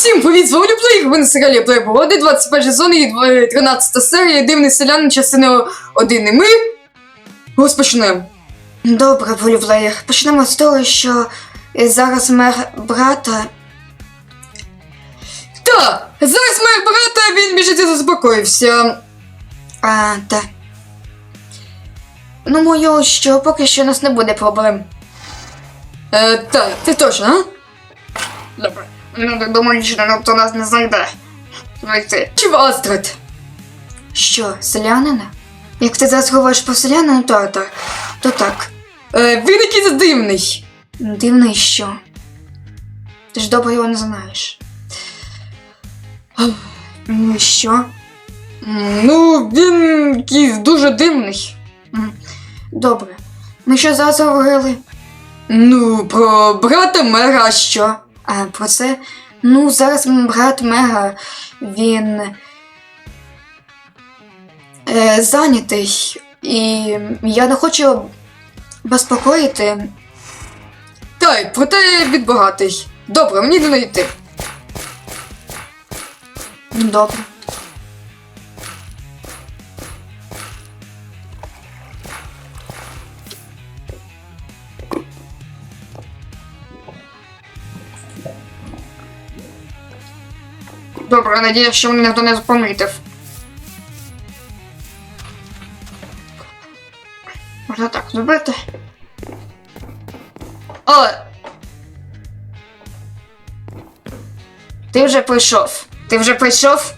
Всім привіт, з Плей, ви на серіалі Плей Погоди, 21 сезон і 13 серія, Дивний селянин, частина 1. І ми розпочнемо. Добре, волюблеєр. Почнемо з того, що е, зараз мер брата. Та, зараз моя брата, він біжить і заспокоївся. А, та. Ну, мою, що поки що у нас не буде проблем. Е, та, ти точно, а? Добре. Ну, думаю, що ніхто нас не знайде. Знайти. Чи в Астрид? Що, селянина? Як ти зараз говориш про селянина, то так. То так. Е, він якийсь дивний. Дивно і що. Ти ж добре його не знаєш. Ну і що? Ну, він якийсь дуже дивний. Добре. Ми що зараз говорили? Ну, про брата мера, що? А про це. Ну, зараз брат Мега, він е, зайнятий. І я не хочу безпокоїти. Тай, проте відбагатий. Добре, мені не йти. Ну, Добре. Добре, надіюсь, що мене ніхто не помітив. Можна так зробити. Але Ти вже прийшов. Ти вже прийшов?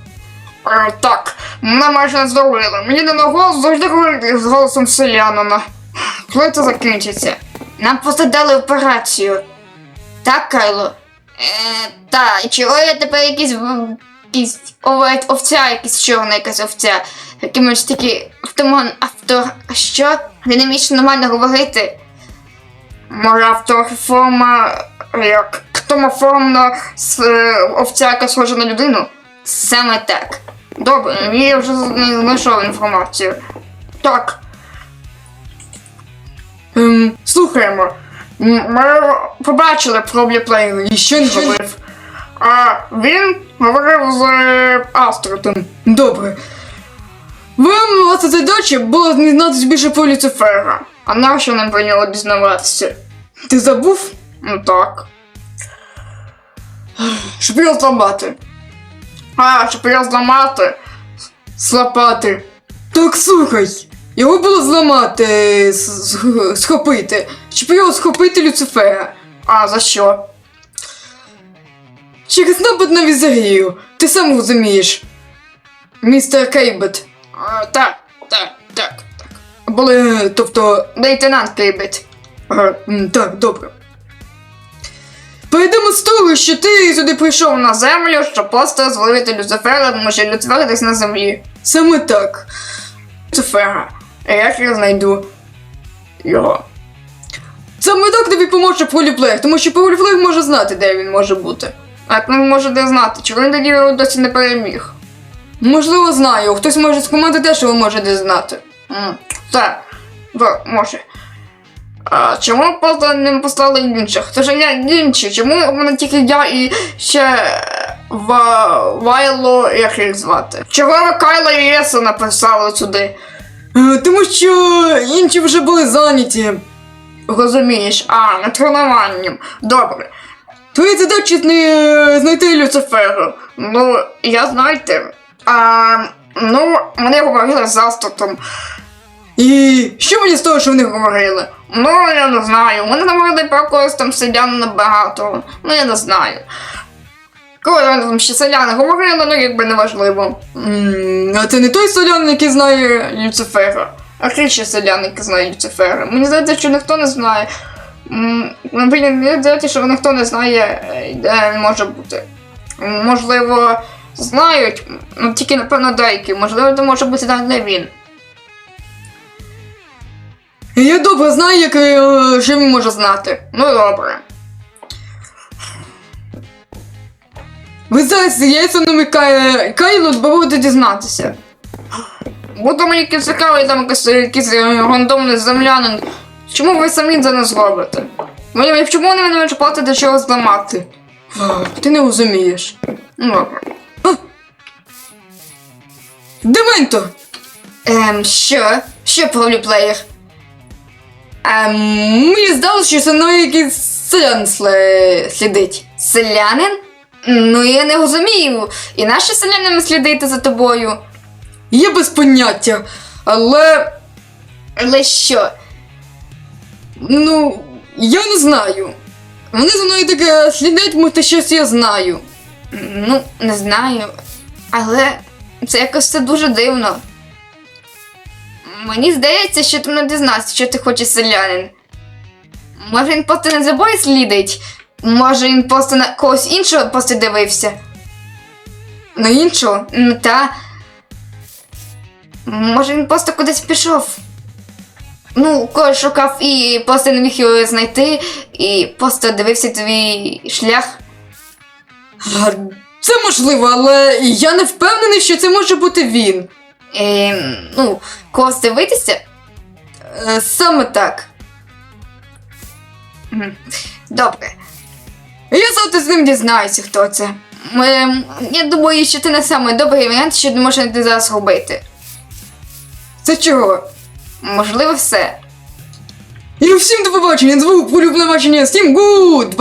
Е, так, мене майже не здобили. Мені не на голос завжди говорити з голосом селянина. Коли це закінчиться? Нам просто дали операцію. Так, Кайло? Е, та, і чого я тепер якийсь, якийсь овця, якийсь чорна якась овця. Якимось такі автомон, авто, що? Ти не вмієш нормально говорити? Моя автоформа як томоформна з е, овця, яка схожа на людину. Саме так. Добре, я вже знайшов інформацію. Так. Ем, слухаємо. Ми побачили про Бліплеєра, і що він говорив. А він говорив з е, Астротом. Добре. Вам, власне, задача було дізнатися більше про Люцифера. А нащо нам про нього дізнаватися? Ти забув? Ну так. Щоб його зламати. А, щоб його зламати. Злапати. Так слухай. Його було зламати, схопити. Щоб його схопити Люцифера. А за що? Через напад на візарію. Ти сам розумієш. Містер Кейбет. А, так, так, так, так. Були, тобто, лейтенант Кейбет. М, так, добре. Перейдемо з того, що ти сюди прийшов на землю, щоб просто зловити Люцифера, тому що Люцифер десь на землі. Саме так. Люцифера. А як я знайду його? Саме так тобі поможе Поліплеєр, тому що Поліплеєр може знати, де він може бути. А як він може де знати? Чого він тоді його досі не переміг? Можливо, знаю. Хтось може з команди теж його може де знати. М, Так, так, може. А чому просто не послали інших? Тож я інші, чому в мене тільки я і ще Ва... Вайло, як їх звати? Чого ви Кайла і Еса написали сюди? Е, Тому що інші вже були зайняті. Розумієш, а, над тренуванням. Добре. Твої задачі не знайти Люцифера. Ну, я знаєте. А, ну, вони говорили з Астотом. І що мені з того, що вони говорили? Ну, я не знаю. Вони говорили про когось там селян багато. Ну, я не знаю. Коли там ще селяни говорили, ну якби не важливо. а це не той селян, який знає Люцифера. А який ще селян, який знає Люцифера? Мені здається, що ніхто не знає. Ну, мені здається, що ніхто не знає, е, де він може бути. Можливо, знають, ну тільки напевно деякі, можливо, це може бути навіть не він. Я добре знаю, як, е, що він може знати. Ну добре. Ви зараз яйця намикає Кайло, бо будете дізнатися. Буде мені якийсь цікавий там якийсь, якийсь е, рандомний землянин. Чому ви самі це не зробите? Мені чому вони не можуть платити чого зламати? Ти не розумієш. Ну, добре. Дементо! Ем, що? Що про? Ем, мені здалося, що за мною якийсь селян слідить. Селянин? Ну я не розумію. І нащо селянам слідити за тобою? Я без поняття, але Але що? ну, я не знаю. Вони за мною таке слідять, мов щось я знаю. Ну, не знаю. Але це якось все дуже дивно. Мені здається, що ти не дізнався, що ти хочеш селянин. Може він просто не за собою слідить? Може він просто на когось іншого просто дивився? На іншого. Та. Може він просто кудись пішов. Ну, когось шукав і просто не міг його знайти, і просто дивився твій шлях. Це можливо, але я не впевнений, що це може бути він. Ем, ну, когось дивитися? Е, Саме так. Добре. Я з ним дізнаюся, хто це. Ем, я думаю, що це не самий добрий варіант, що можна ти зараз робити. Це чого? Можливо, все. І всім до побачення, звук улюблене бачення, всім гуд!